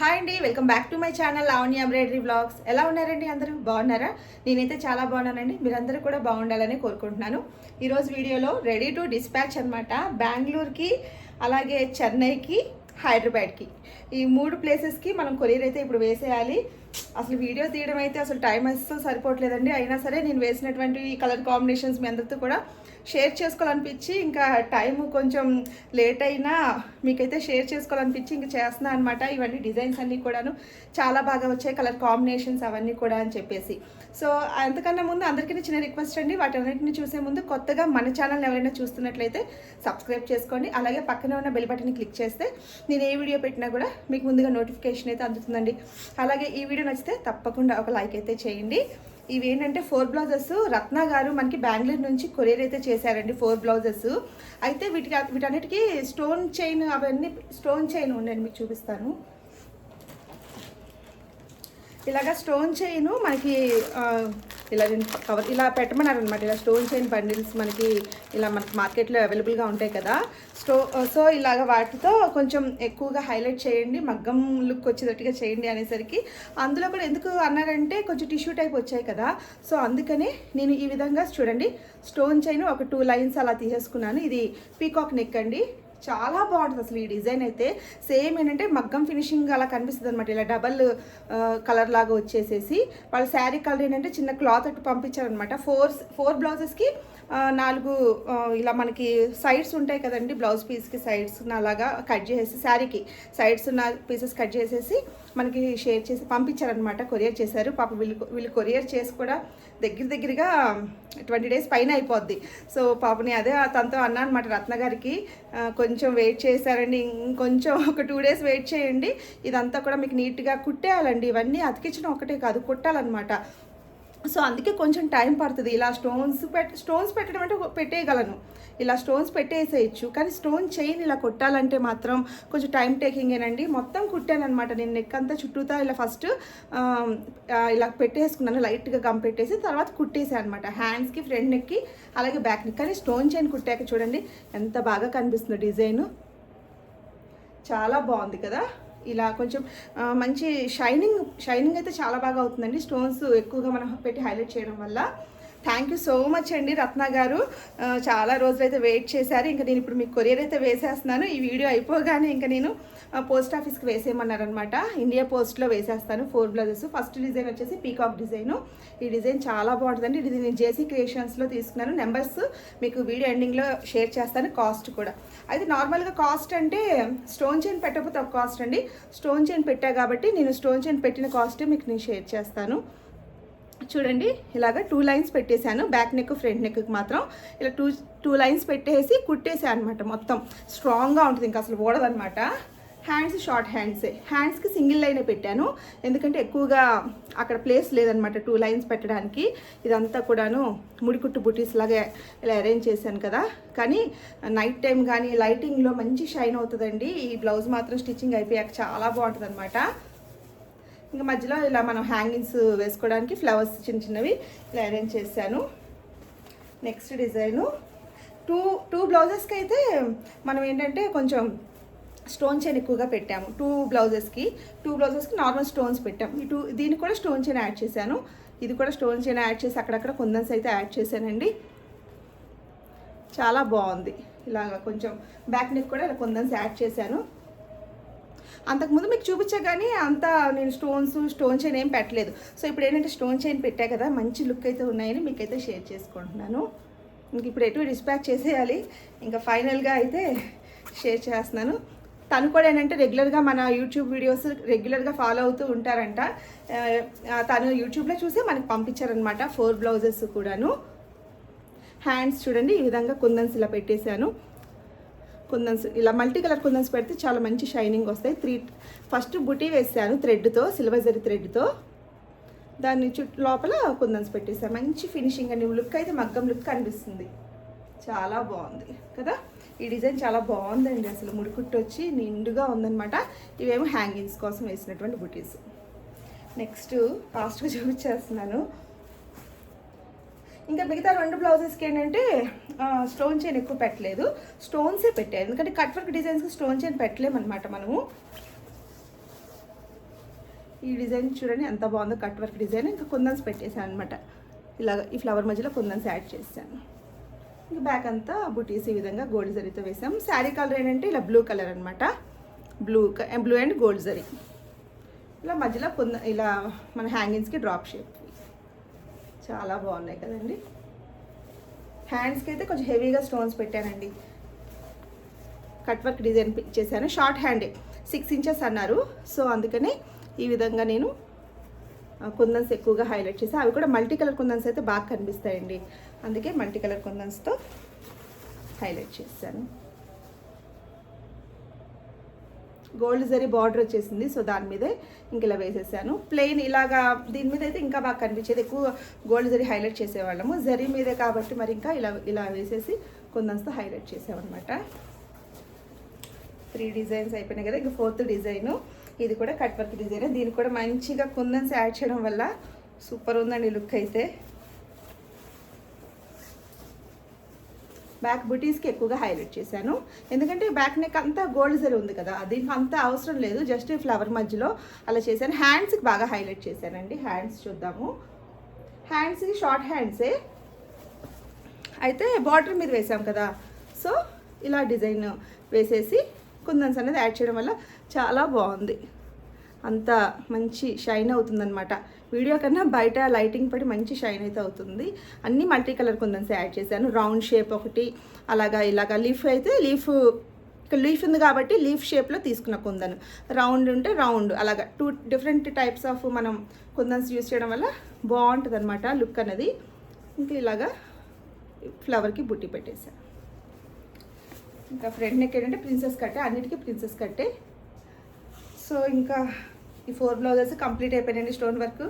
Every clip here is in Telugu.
హాయ్ అండి welcome back to my channel Lavanya embroidery blogs ఎలా ఉన్నారండి అందరూ? బాగున్నారా? నేనైతే చాలా బాగున్నానండి. మీరందరూ కూడా బాగుండాలని కోరుకుంటున్నాను. ఈరోజు వీడియోలో రెడీ టు డిస్పాచ్ అనమాట బెంగళూరుకి అలాగే చెన్నైకి హైదరాబాద్కి. ఈ మూడు ప్లేసెస్కి మనం కొరియర్ అయితే ఇప్పుడు వేసేయాలి. అసలు వీడియో తీయడం అయితే అసలు టైం అసలు సరిపోవట్లేదండి. అయినా సరే నేను వేసినటువంటి ఈ కలర్ కాంబినేషన్స్ మీ అందరితో కూడా షేర్ చేసుకోవాలనిపించి ఇంకా టైం కొంచెం లేట్ అయినా మీకైతే షేర్ చేసుకోవాలనిపించి ఇంకా చేస్తున్నా అనమాట ఇవన్నీ డిజైన్స్ అన్నీ కూడాను చాలా బాగా వచ్చాయి కలర్ కాంబినేషన్స్ అవన్నీ కూడా అని చెప్పేసి. సో అంతకన్నా ముందు అందరికీ చిన్న రిక్వెస్ట్ అండి వాటన్నిటిని చూసే ముందు కొత్తగా మన ఛానల్ ఎవరైనా చూస్తున్నట్లయితే సబ్స్క్రైబ్ చేసుకోండి. అలాగే పక్కనే ఉన్న బెల్ బటన్ని క్లిక్ చేస్తే నేను ఏ వీడియో పెట్టినా కూడా మీకు ముందుగా నోటిఫికేషన్ అయితే అందుతుందండి. అలాగే ఈ వీడియో నచ్చితే తప్పకుండా ఒక లైక్ అయితే చేయండి. ఇవి ఏంటంటే ఫోర్ బ్లౌజెస్. రత్న గారు మనకి బెంగళూరు నుంచి కొరియర్ అయితే చేశారండి ఫోర్ బ్లౌజెస్. అయితే వీటికి వీటన్నిటికీ స్టోన్ చైన్ అవన్నీ స్టోన్ చైన్ ఉండండి మీకు చూపిస్తాను. ఇలాగా స్టోన్ చైన్ మనకి ఇలా కవర్ ఇలా పెట్టమన్నారు అనమాట ఇలా స్టోన్ చైన్ బండిల్స్ మనకి ఇలా మనకి మార్కెట్లో అవైలబుల్గా ఉంటాయి కదా. స్టో సో uh, ఇలాగ వాటితో కొంచెం ఎక్కువగా హైలైట్ చేయండి మగ్గం లుక్ వచ్చేటట్టుగా చేయండి అనేసరికి. అందులో కూడా ఎందుకు అన్నారంటే కొంచెం టిష్యూ టైప్ వచ్చాయి కదా. సో అందుకనే నేను ఈ విధంగా చూడండి. స్టోన్ చైన్ ఒక టూ లైన్స్ అలా తీసేసుకున్నాను. ఇది పీకాక్ నెక్ అండి. చాలా బాగుంటుంది అసలు ఈ డిజైన్ అయితే. సేమ్ ఏంటంటే మగ్గం ఫినిషింగ్ అలా కనిపిస్తుంది అనమాట ఇలా డబల్ కలర్ లాగా వచ్చేసేసి. వాళ్ళ శారీ కలర్ ఏంటంటే చిన్న క్లాత్ అట్టు పంపించారనమాట ఫోర్ ఫోర్ బ్లౌజెస్కి నాలుగు ఇలా మనకి సైడ్స్ ఉంటాయి కదండి. బ్లౌజ్ పీస్కి సైడ్స్ అలాగా కట్ చేసేసి శారీకి సైడ్స్ ఉన్న పీసెస్ కట్ చేసేసి మనకి షేర్ చేసి పంపించారనమాట కొరియర్ చేశారు. పాప వీళ్ళు వీళ్ళు కొరియర్ చేసి కూడా దగ్గర దగ్గరగా ట్వంటీ డేస్ పైన అయిపోద్ది. సో పాపని అదే తనతో అన్నా అనమాట రత్న గారికి. కొంచెం వెయిట్ చేశారండి. ఇంకొంచెం ఒక టూ డేస్ వెయిట్ చేయండి. ఇదంతా కూడా మీకు నీట్గా కుట్టేయాలండి. ఇవన్నీ అతికించడం ఒకటే కాదు కుట్టాలన్నమాట. సో అందుకే కొంచెం టైం పడుతుంది. ఇలా స్టోన్స్ పెట్ స్టోన్స్ పెట్టడం అంటే పెట్టేయగలను. ఇలా స్టోన్స్ పెట్టేసేయచ్చు. కానీ స్టోన్ చైన్ ఇలా కొట్టాలంటే మాత్రం కొంచెం టైం టేకింగేనండి మొత్తం కుట్టాను అనమాట నేను నెక్ అంతా చుట్టూతా ఇలా ఫస్ట్ ఇలా పెట్టేసుకున్నాను. లైట్గా గమ్ పెట్టేసి తర్వాత కుట్టేసాను అనమాట హ్యాండ్స్కి ఫ్రంట్ నెక్కి అలాగే బ్యాక్ నెక్ కానీ స్టోన్ చైన్ కుట్టాక చూడండి. ఎంత బాగా కనిపిస్తుంది డిజైను. చాలా బాగుంది కదా? ఇలా కొంచెం మంచి షైనింగ్ షైనింగ్ అయితే చాలా బాగా అవుతుందండి. స్టోన్స్ ఎక్కువగా మనం పెట్టి హైలైట్ చేయడం వల్ల. థ్యాంక్ యూ సో మచ్ అండి రత్న గారు. చాలా రోజులైతే వెయిట్ చేశారు. ఇంకా నేను ఇప్పుడు మీకు కొరియర్ అయితే వేసేస్తున్నాను. ఈ వీడియో అయిపోగానే ఇంకా నేను పోస్ట్ ఆఫీస్కి వేసేయమన్నారనమాట ఇండియా పోస్ట్లో వేసేస్తాను. ఫోర్ బ్లౌజెస్ ఫస్ట్ డిజైన్ వచ్చేసి పీకాక్ డిజైను ఈ డిజైన్ చాలా బాగుంటుందండి. ఇది నేను జేసీ క్రియేషన్స్లో తీసుకున్నాను. నెంబర్స్ మీకు వీడియో ఎండింగ్లో షేర్ చేస్తాను. కాస్ట్ కూడా. అయితే నార్మల్గా కాస్ట్ అంటే స్టోన్ చైన్ పెట్టకపోతే ఒక కాస్ట్ అండి. స్టోన్ చైన్ పెట్టా కాబట్టి నేను స్టోన్ చైన్ పెట్టిన కాస్టే మీకు నేను షేర్ చేస్తాను. చూడండి ఇలాగ టూ లైన్స్ పెట్టేశాను. బ్యాక్ నెక్ ఫ్రంట్ నెక్ మాత్రం ఇలా టూ టూ లైన్స్ పెట్టేసి కుట్టేసాను అనమాట మొత్తం. స్ట్రాంగ్గా ఉంటుంది ఇంకా అసలు ఓడదనమాట హ్యాండ్స్ షార్ట్ హ్యాండ్సే హ్యాండ్స్కి సింగిల్ లైనే పెట్టాను. ఎందుకంటే ఎక్కువగా అక్కడ ప్లేస్ లేదనమాట టూ లైన్స్ పెట్టడానికి. ఇదంతా కూడాను ముడికుట్టు బుటీస్ లాగా ఇలా అరేంజ్ చేశాను కదా. కానీ నైట్ టైం కానీ లైటింగ్లో మంచి షైన్ అవుతుందండి. ఈ బ్లౌజ్ మాత్రం స్టిచ్చింగ్ అయిపోయాక చాలా బాగుంటుంది అనమాట ఇంకా మధ్యలో ఇలా మనం హ్యాంగింగ్స్ వేసుకోవడానికి ఫ్లవర్స్ చిన్న చిన్నవి ఇలా అరేంజ్ చేశాను. నెక్స్ట్ డిజైను టూ టూ బ్లౌజెస్కి అయితే మనం ఏంటంటే కొంచెం స్టోన్ చైన్ ఎక్కువగా పెట్టాము. టూ బ్లౌజెస్కి టూ బ్లౌజెస్కి నార్మల్ స్టోన్స్ పెట్టాము. ఈ టూ దీనికి కూడా స్టోన్ చైన్ యాడ్ చేశాను. ఇది కూడా స్టోన్ చైన్ యాడ్ చేసి అక్కడక్కడ కుందన్స్ అయితే యాడ్ చేశానండి. చాలా బాగుంది. ఇలాగా కొంచెం బ్యాక్ నెక్ కూడా ఇలా కుందన్స్ యాడ్ చేశాను. అంతకుముందు మీకు చూపించా కానీ అంత నేను స్టోన్స్ స్టోన్ చైన్ ఏం పెట్టలేదు. సో ఇప్పుడు ఏంటంటే స్టోన్ చైన్ పెట్టా కదా మంచి లుక్ అయితే ఉన్నాయని మీకైతే షేర్ చేసుకుంటున్నాను. ఇంక ఇప్పుడు ఎటు డిస్పాచ్ చేసేయాలి. ఇంకా ఫైనల్గా అయితే షేర్ చేస్తున్నాను. తను కూడా ఏంటంటే రెగ్యులర్గా మన యూట్యూబ్ వీడియోస్ రెగ్యులర్గా ఫాలో అవుతూ ఉంటారంట. తను యూట్యూబ్లో చూసి మనకి పంపించారనమాట ఫోర్ బ్లౌజెస్ కూడాను. హ్యాండ్స్ చూడండి ఈ విధంగా కుందన్స్ ఇలా పెట్టేశాను. కుందన్స్ ఇలా మల్టీ కలర్ కుందన్స్ పెడితే చాలా మంచి షైనింగ్ వస్తాయి. త్రీ ఫస్ట్ బుటీ వేసాను థ్రెడ్తో సిల్వజరీ థ్రెడ్తో. దాన్ని చుట్టూ లోపల కుందన్స్ పెట్టేసాను. మంచి ఫినిషింగ్ అండి. లుక్ అయితే మగ్గం లుక్ కనిపిస్తుంది చాలా బాగుంది కదా? ఈ డిజైన్ చాలా బాగుందండి. అసలు ముడికుట్టు వచ్చి నిండుగా ఉందనమాట ఇవేమో హ్యాంగింగ్స్ కోసం వేసినటువంటి బుటీస్. నెక్స్ట్ ఫాస్ట్గా చూపించేస్తున్నాను. ఇంకా మిగతా రెండు బ్లౌజెస్కి ఏంటంటే స్టోన్ చైన్ ఎక్కువ పెట్టలేదు. స్టోన్సే పెట్టాను ఎందుకంటే కట్ వర్క్ డిజైన్స్కి స్టోన్ చైన్ పెట్టలేమన్నమాట మనము. ఈ డిజైన్ చూడండి ఎంత బాగుందో కట్ వర్క్ డిజైన్ ఇంకా కుందన్స్ పెట్టేశాను అనమాట ఇలాగ ఈ ఫ్లవర్ మధ్యలో కుందన్స్ యాడ్ చేశాను. ఇంకా బ్యాక్ అంతా బుటీస్ ఈ విధంగా గోల్డ్ జరీతో వేసాం. శారీ కలర్ ఏంటంటే ఇలా బ్లూ కలర్ అనమాట blue blue and gold zari ఇలా మధ్యలో కుంద ఇలా మన హ్యాంగింగ్స్కి డ్రాప్ షేప్ చాలా బాగున్నాయి కదండి. హ్యాండ్స్కి అయితే కొంచెం హెవీగా స్టోన్స్ పెట్టానండి. కట్ వర్క్ డిజైన్ చేశాను. షార్ట్ హ్యాండే సిక్స్ ఇంచెస్ అన్నారు. సో అందుకనే ఈ విధంగా నేను ఆ, కుందన్స్ ఎక్కువగా హైలైట్ చేసి అవి కూడా మల్టీ కలర్ కుందన్స్ అయితే బాగా కనిపిస్తాయండి. అందుకే మల్టీ కలర్ కుందన్స్తో హైలైట్ చేశాను. గోల్డ్ జరీ బార్డర్ వచ్చేసింది సో దాని మీదే ఇంక ఇలా వేసేసాను. ప్లెయిన్ ఇలాగా దీని మీద అయితే ఇంకా బాగా కనిపించేది ఎక్కువ గోల్డ్ జరీ హైలైట్ చేసేవాళ్ళము. జరీ మీదే కాబట్టి మరి ఇంకా ఇలా ఇలా వేసేసి కుందన్స్తో హైలైట్ చేసామన్నమాట త్రీ డిజైన్స్ అయిపోయినాయి కదా ఇంకా ఫోర్త్ డిజైను ఇది కూడా కట్ వర్క్ డిజైన్ దీనికి కూడా మంచిగా కుందన్స్ యాడ్ చేయడం వల్ల సూపర్ ఉందండి లుక్ అయితే. బ్యాక్ బుటీస్కి ఎక్కువగా హైలైట్ చేశాను. ఎందుకంటే బ్యాక్ నెక్ అంతా గోల్డ్ జరీ ఉంది కదా దీనికి అంత అవసరం లేదు. జస్ట్ ఫ్లవర్ మధ్యలో అలా చేశాను. హ్యాండ్స్కి బాగా హైలైట్ చేశానండి. హ్యాండ్స్ చూద్దాము. హ్యాండ్స్కి షార్ట్ హ్యాండ్సే. అయితే బార్డర్ మీద వేసాం కదా సో ఇలా డిజైన్ వేసేసి కుందన్స్ అనేది యాడ్ చేయడం వల్ల చాలా బాగుంది. అంత మంచి షైన్ అవుతుందన్నమాట. వీడియో కన్నా బయట లైటింగ్ పడి మంచి షైన్ అయితే అవుతుంది. అన్ని మల్టీ కలర్ కుందన్స్ యాడ్ చేశాను. రౌండ్ షేప్ ఒకటి అలాగా ఇలాగా లీఫ్ అయితే లీఫ్ ఇక్కడ లీఫ్ ఉంది కాబట్టి లీఫ్ షేప్లో తీసుకున్న కుందను. రౌండ్ ఉంటే రౌండ్ అలాగా టూ డిఫరెంట్ టైప్స్ ఆఫ్ మనం కుందన్స్ యూస్ చేయడం వల్ల బాగుంటుంది అనమాట లుక్ అనేది. ఇంకా ఇలాగా ఫ్లవర్కి బుట్టి పెట్టేశాను ఇంకా ఫ్రంట్ నెక్ ఏంటంటే ప్రిన్సెస్ కట్టే అన్నిటికీ ప్రిన్సెస్ కట్టే. సో ఇంకా ఈ ఫోర్ బ్లౌజెస్ కంప్లీట్ అయిపోయినాయండి స్టోన్ వర్క్.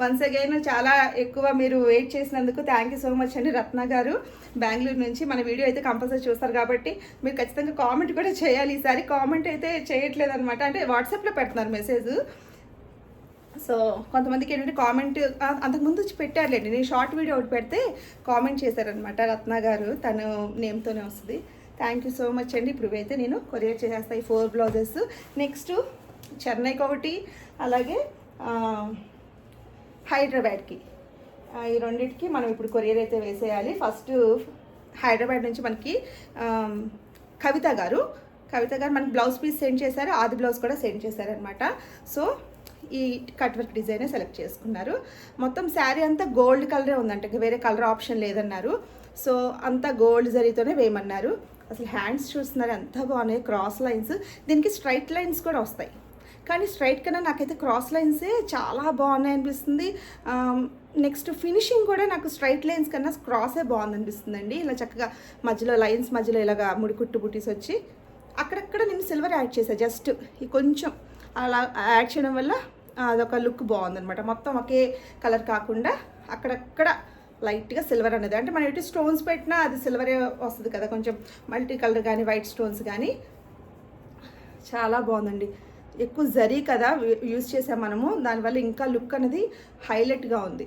వన్స్ అగైన్ చాలా ఎక్కువ మీరు వెయిట్ చేసినందుకు థ్యాంక్ యూ సో మచ్ అండి రత్న గారు. బెంగళూరు నుంచి మన వీడియో అయితే కంపల్సరీ చూస్తారు కాబట్టి మీరు ఖచ్చితంగా కామెంట్ కూడా చేయాలి. ఈసారి కామెంట్ అయితే చేయట్లేదు అనమాట అంటే వాట్సాప్లో పెడుతున్నారు మెసేజ్ సో కొంతమందికి ఏంటంటే కామెంట్ అంతకుముందు వచ్చి పెట్టారులేండి. నేను షార్ట్ వీడియో ఒకటి పెడితే కామెంట్ చేశారనమాట రత్న గారు. తను నేమ్తోనే వస్తుంది. థ్యాంక్ యూ సో మచ్ అండి. ఇప్పుడు అయితే నేను కొరియర్ చేసేస్తాను ఈ ఫోర్ బ్లౌజెస్ నెక్స్ట్ చెన్నైకి ఒకటి అలాగే హైదరాబాద్కి. ఈ రెండింటికి మనం ఇప్పుడు కొరియర్ అయితే వేసేయాలి. ఫస్ట్ హైదరాబాద్ నుంచి మనకి కవిత గారు. కవిత గారు మనకి బ్లౌజ్ పీస్ సెండ్ చేశారు. ఆది బ్లౌజ్ కూడా సెండ్ చేశారనమాట. సో ఈ కట్ వర్క్ డిజైనే సెలెక్ట్ చేసుకున్నారు. మొత్తం శారీ అంతా గోల్డ్ కలరే ఉందంట. వేరే కలర్ ఆప్షన్ లేదన్నారు. సో అంతా గోల్డ్ జరీతోనే వేయమన్నారు. అసలు హ్యాండ్స్ చూస్తున్నారు. ఎంత బాగున్నాయి క్రాస్ లైన్స్. దీనికి స్ట్రైట్ లైన్స్ కూడా వస్తాయి. కానీ స్ట్రైట్ కన్నా నాకైతే క్రాస్ లైన్సే చాలా బాగున్నాయి అనిపిస్తుంది. నెక్స్ట్ ఫినిషింగ్ కూడా నాకు స్ట్రైట్ లైన్స్ కన్నా క్రాసే బాగుంది అనిపిస్తుంది అండి ఇలా చక్కగా మధ్యలో లైన్స్ మధ్యలో ఇలాగా ముడికుట్టు బుటీస్ వచ్చి అక్కడక్కడ నేను సిల్వర్ యాడ్ చేశాను జస్ట్ ఈ కొంచెం అలా యాడ్ చేయడం వల్ల అదొక లుక్ బాగుందనమాట మొత్తం ఒకే కలర్ కాకుండా అక్కడక్కడ లైట్గా సిల్వర్ అనేది. అంటే మనం ఎటు స్టోన్స్ పెట్టినా అది సిల్వరే వస్తుంది కదా. కొంచెం మల్టీ కలర్ కానీ వైట్ స్టోన్స్ కానీ. చాలా బాగుందండి. ఎక్కువ జరీ కదా యూజ్ చేసాం మనము. దానివల్ల ఇంకా లుక్ అనేది హైలైట్గా ఉంది.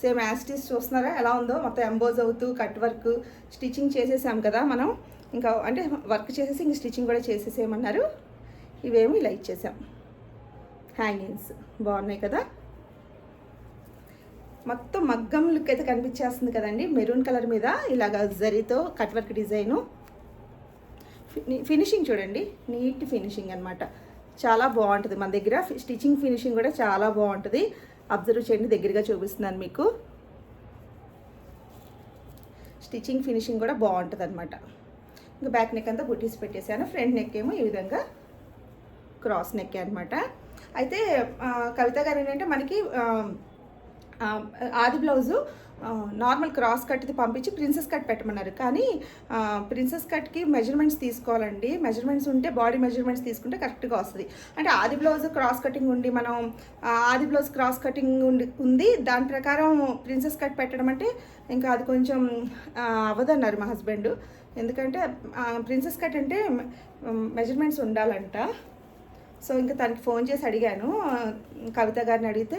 సేమ్ యాస్టీస్ చూస్తున్నారా ఎలా ఉందో? మొత్తం ఎంబోజ్ అవుతూ కట్ వర్క్ స్టిచ్చింగ్ చేసేసాం కదా మనం. ఇంకా అంటే వర్క్ చేసేసి ఇంక స్టిచ్చింగ్ కూడా చేసేసేయమన్నారు. ఇవేమి ఇలా ఇచ్చేసాం హ్యాంగింగ్స్ బాగున్నాయి కదా. మొత్తం మగ్గం లుక్ అయితే కనిపించేస్తుంది కదండి. మెరూన్ కలర్ మీద ఇలాగ జరీతో కట్ వర్క్ డిజైను. ఫినిషింగ్ చూడండి. నీట్ ఫినిషింగ్ అనమాట చాలా బాగుంటుంది. మన దగ్గర స్టిచ్చింగ్ ఫినిషింగ్ కూడా చాలా బాగుంటుంది. అబ్జర్వ్ చేయండి దగ్గరగా చూపిస్తున్నాను మీకు. స్టిచ్చింగ్ ఫినిషింగ్ కూడా బాగుంటుంది అనమాట ఇంకా బ్యాక్ నెక్ అంతా బుటీస్ పెట్టేశాను. ఫ్రంట్ నెక్ ఏమో ఈ విధంగా క్రాస్ నెక్ అనమాట అయితే కవిత గారు ఏంటంటే మనకి ఆది బ్లౌజు నార్మల్ క్రాస్ కట్ది పంపించి ప్రిన్సెస్ కట్ పెట్టమన్నారు. కానీ ప్రిన్సెస్ కట్కి మెజర్మెంట్స్ తీసుకోవాలండి. మెజర్మెంట్స్ ఉంటే బాడీ మెజర్మెంట్స్ తీసుకుంటే కరెక్ట్గా వస్తుంది. అంటే ఆది బ్లౌజ్ క్రాస్ కటింగ్ ఉండి మనం ఆది బ్లౌజ్ క్రాస్ కటింగ్ ఉండి ఉంది. దాని ప్రకారం ప్రిన్సెస్ కట్ పెట్టడం అంటే ఇంకా అది కొంచెం అవ్వదన్నారు మా హస్బెండ్ ఎందుకంటే ప్రిన్సెస్ కట్ అంటే మెజర్మెంట్స్ ఉండాలంట. సో ఇంకా తనకి ఫోన్ చేసి అడిగాను. కవిత గారిని అడిగితే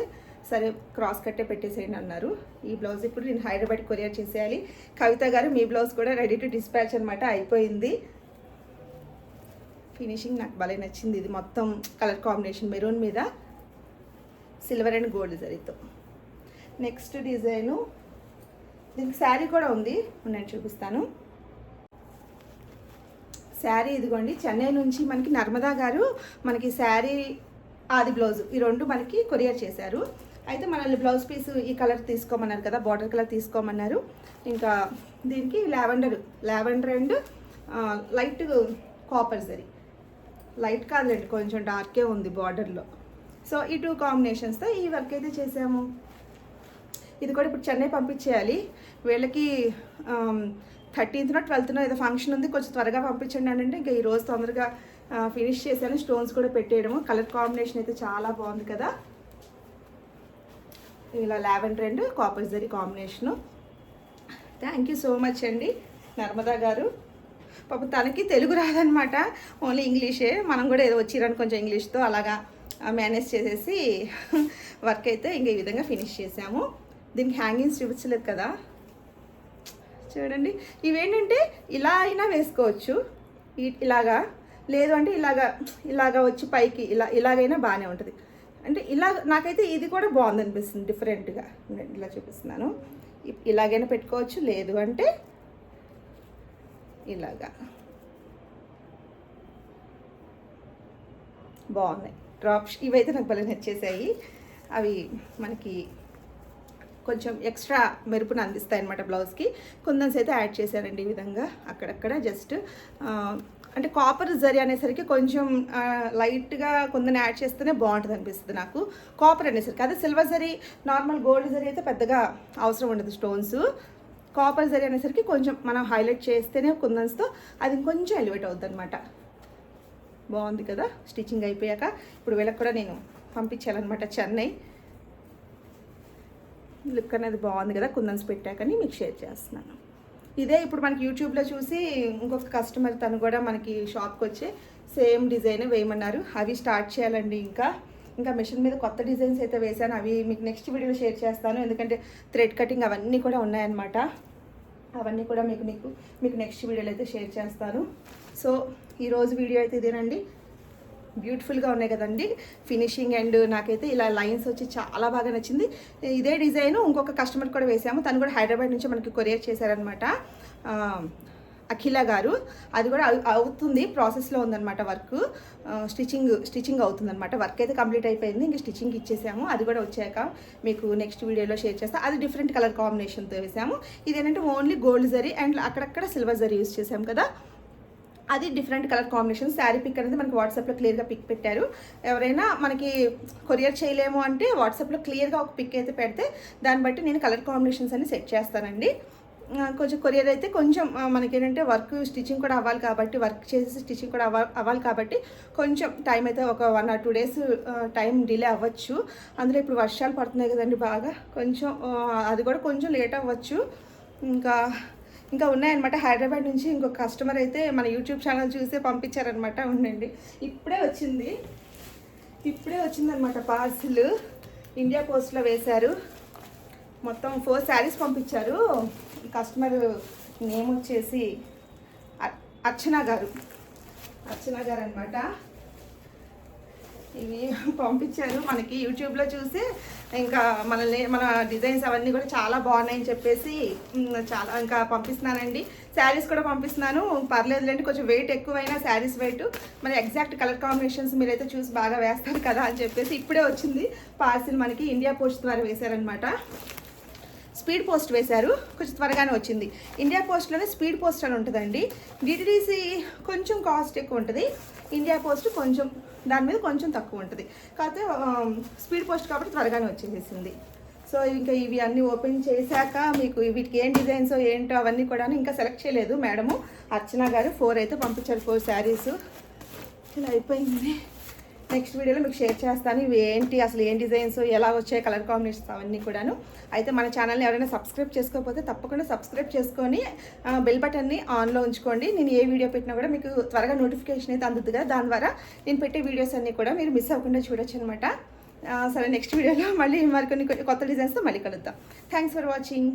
సరే క్రాస్ కట్టే పెట్టేసేయండి అన్నారు. ఈ బ్లౌజ్ ఇప్పుడు నేను హైదరాబాద్ కొరియర్ చేసేయాలి. కవిత గారు మీ బ్లౌజ్ కూడా రెడీ టు డిస్పాచ్ అనమాట అయిపోయింది. ఫినిషింగ్ నాకు భలే నచ్చింది ఇది. మొత్తం కలర్ కాంబినేషన్ మెరూన్ మీద సిల్వర్ అండ్ గోల్డ్ జరీతో. నెక్స్ట్ డిజైను దీనికి శారీ కూడా ఉంది. నేను చూపిస్తాను. శారీ ఇదిగోండి చెన్నై నుంచి మనకి నర్మదా గారు మనకి శారీ ఆది బ్లౌజ్ ఈ రెండు మనకి కొరియర్ చేశారు. అయితే మనల్ని బ్లౌజ్ పీస్ ఈ కలర్ తీసుకోమన్నారు కదా బార్డర్ కలర్ తీసుకోమన్నారు. ఇంకా దీనికి lavender lavender and light copper sorry. Light కాదులేండి కొంచెం డార్కే ఉంది బార్డర్లో సో ఈ టూ కాంబినేషన్స్తో ఈ వర్క్ అయితే చేసాము. ఇది కూడా ఇప్పుడు చెన్నై పంపించేయాలి. వీళ్ళకి థర్టీన్త్నో ట్వెల్త్నో ఏదో ఫంక్షన్ ఉంది కొంచెం త్వరగా పంపించండి అని అంటే ఇంకా ఈరోజు తొందరగా ఫినిష్ చేశాను స్టోన్స్ కూడా పెట్టేయడము. కలర్ కాంబినేషన్ అయితే చాలా బాగుంది కదా. ఇలా lavender and copper zari combination. Thank you so much అండి నర్మదా గారు. పాప తనకి తెలుగు రాదనమాట ఓన్లీ ఇంగ్లీషే. మనం కూడా ఏదో వచ్చిరని కొంచెం ఇంగ్లీష్తో అలాగా మేనేజ్ చేసేసి వర్క్ అయితే ఇంక ఈ విధంగా ఫినిష్ చేసాము. దీనికి హ్యాంగింగ్స్ చూపించలేదు కదా. చూడండి ఇవేంటంటే ఇలా అయినా వేసుకోవచ్చు. ఇలాగా లేదు అంటే ఇలాగా ఇలాగా వచ్చి పైకి ఇలా ఇలాగైనా బాగానే ఉంటుంది. అంటే ఇలా నాకైతే ఇది కూడా బాగుంది అనిపిస్తుంది డిఫరెంట్గా నేను ఇలా చూపిస్తున్నాను. ఇ- ఇలాగైనా పెట్టుకోవచ్చు లేదు అంటే ఇలాగా. బాగున్నాయి. డ్రాప్స్ ఇవైతే నాకు భలే నచ్చేసాయి. అవి మనకి కొంచెం ఎక్స్ట్రా మెరుపును అందిస్తాయి అనమాట బ్లౌజ్కి. కుందన్స్ అయితే యాడ్ చేశారండి ఈ విధంగా అక్కడక్కడ. జస్ట్ అంటే కాపర్ జరీ అనేసరికి కొంచెం లైట్గా కొందని యాడ్ చేస్తేనే బాగుంటుంది అనిపిస్తుంది నాకు. కాపర్ అనేసరికి. అదే silver zari normal gold zari అయితే పెద్దగా అవసరం ఉండదు స్టోన్స్ కాపర్ జరీ అనేసరికి కొంచెం మనం హైలైట్ చేస్తేనే కుందన్స్తో అది ఇంకొంచెం ఎలివేట్ అవుతుంది అనమాట బాగుంది కదా? స్టిచ్చింగ్ అయిపోయాక. ఇప్పుడు వీళ్ళకి కూడా నేను పంపించాలన్నమాట చెన్నై. లుక్ అనేది బాగుంది కదా కుందన్స్ పెట్టాకని మీకు షేర్ చేస్తున్నాను. ఇదే ఇప్పుడు మనకి యూట్యూబ్లో చూసి ఇంకొక కస్టమర్ తను కూడా మనకి షాప్కి వచ్చి సేమ్ డిజైన్ వేయమన్నారు. అవి స్టార్ట్ చేయాలండి ఇంకా. ఇంకా మిషన్ మీద కొత్త డిజైన్స్ అయితే వేశాను. అవి మీకు నెక్స్ట్ వీడియోలో షేర్ చేస్తాను. ఎందుకంటే థ్రెడ్ కటింగ్ అవన్నీ కూడా ఉన్నాయన్నమాట. అవన్నీ కూడా మీకు మీకు మీకు నెక్స్ట్ వీడియోలో అయితే షేర్ చేస్తాను. సో ఈరోజు వీడియో అయితే ఇదేనండి. బ్యూటిఫుల్గా ఉన్నాయి కదండి. ఫినిషింగ్ అండ్ నాకైతే ఇలా లైన్స్ వచ్చి చాలా బాగా నచ్చింది. ఇదే డిజైన్ ఇంకొక కస్టమర్ కూడా వేసాము. తను కూడా హైదరాబాద్ నుంచి మనకి కొరియర్ చేశారనమాట అఖిల గారు. అది కూడా అవుతుంది. ప్రాసెస్లో ఉందన్నమాట వర్క్. స్టిచ్చింగ్ స్టిచ్చింగ్ అవుతుందన్నమాట. వర్క్ అయితే కంప్లీట్ అయిపోయింది. ఇంక స్టిచ్చింగ్ ఇచ్చేసాము. అది కూడా వచ్చాక మీకు నెక్స్ట్ వీడియోలో షేర్ చేస్తాను అది డిఫరెంట్ కలర్ కాంబినేషన్తో వేసాము. ఇదేంటంటే ఓన్లీ గోల్డ్ జరీ అండ్ అక్కడక్కడ సిల్వర్ జరీ యూస్ చేసాము కదా. అది different colour combination sari pick అనేది మనకి వాట్సాప్లో క్లియర్గా పిక్ పెట్టారు. ఎవరైనా మనకి కొరియర్ చేయలేము అంటే వాట్సాప్లో క్లియర్గా ఒక పిక్ అయితే పెడితే దాన్ని బట్టి నేను కలర్ కాంబినేషన్స్ అన్ని సెట్ చేస్తానండి. కొంచెం కొరియర్ అయితే కొంచెం మనకి ఏంటంటే వర్క్ స్టిచ్చింగ్ కూడా అవ్వాలి కాబట్టి వర్క్ చేసి స్టిచ్చింగ్ కూడా అవ్వాలి అవ్వాలి కాబట్టి కొంచెం టైం అయితే ఒక one or two days time delay అవ్వచ్చు. అందులో ఇప్పుడు వర్షాలు పడుతున్నాయి కదండి బాగా కొంచెం అది కూడా కొంచెం లేట్ అవ్వచ్చు. ఇంకా ఇంకా ఉన్నాయన్నమాట. హైదరాబాద్ నుంచి ఇంకొక కస్టమర్ అయితే మన యూట్యూబ్ ఛానల్ చూసే పంపించారనమాట ఉండండి. ఇప్పుడే వచ్చింది. ఇప్పుడే వచ్చిందనమాట పార్సిల్ ఇండియా పోస్ట్లో వేశారు. మొత్తం ఫోర్ శారీస్ పంపించారు. కస్టమర్ నేమ్ వచ్చేసి అర్చనా అర్చన గారు. అర్చన గారు అనమాట ఇవి పంపించారు. మనకి యూట్యూబ్లో చూసి ఇంకా మనల్ని మన డిజైన్స్ అవన్నీ కూడా చాలా బాగున్నాయని చెప్పేసి చాలా ఇంకా పంపిస్తున్నానండి. శారీస్ కూడా పంపిస్తున్నాను. పర్లేదులేండి కొంచెం వెయిట్ ఎక్కువైనా శారీస్ వెయిట్ మరి ఎగ్జాక్ట్ కలర్ కాంబినేషన్స్ మీరైతే చూసి బాగా వేస్తారు కదా అని చెప్పేసి ఇప్పుడే వచ్చింది. పార్సిల్ మనకి ఇండియా పోస్ట్ ద్వారా వేశారనమాట స్పీడ్ పోస్ట్ వేశారు. కొంచెం త్వరగానే వచ్చింది. ఇండియా పోస్ట్లోనే స్పీడ్ పోస్ట్ అని ఉంటుందండి. డిటిడిసి కొంచెం కాస్ట్ ఎక్కువ ఉంటుంది. ఇండియా పోస్ట్ కొంచెం దాని మీద కొంచెం తక్కువ ఉంటుంది. కాకపోతే స్పీడ్ పోస్ట్ కాబట్టి త్వరగానే వచ్చేసేసింది సో ఇంకా ఇవి అన్నీ ఓపెన్ చేశాక మీకు వీటికి ఏం డిజైన్స్ ఏంటో అవన్నీ కూడా ఇంకా సెలెక్ట్ చేయలేదు మేడము. అర్చన గారు ఫోర్ అయితే పంపించారు ఫోర్ శారీస్. ఇలా అయిపోయింది. నెక్స్ట్ వీడియోలో మీకు షేర్ చేస్తాను. ఇవి ఏంటి అసలు ఏం డిజైన్స్ ఎలా వచ్చాయి కలర్ కాంబినేషన్స్ అవన్నీ కూడాను. అయితే మన ఛానల్ని ఎవరైనా సబ్స్క్రైబ్ చేసుకోకపోతే తప్పకుండా సబ్స్క్రైబ్ చేసుకొని బెల్ బటన్ని ఆన్లో ఉంచుకోండి. నేను ఏ వీడియో పెట్టినా కూడా మీకు త్వరగా నోటిఫికేషన్ అయితే అందుతుంది కదా దాని ద్వారా నేను పెట్టే వీడియోస్ అన్నీ కూడా మీరు మిస్ అవ్వకుండా చూడొచ్చు అనమాట సరే నెక్స్ట్ వీడియోలో మళ్ళీ మరికొన్ని కొత్త డిజైన్స్తో మళ్ళీ కలుద్దాం. Thanks for watching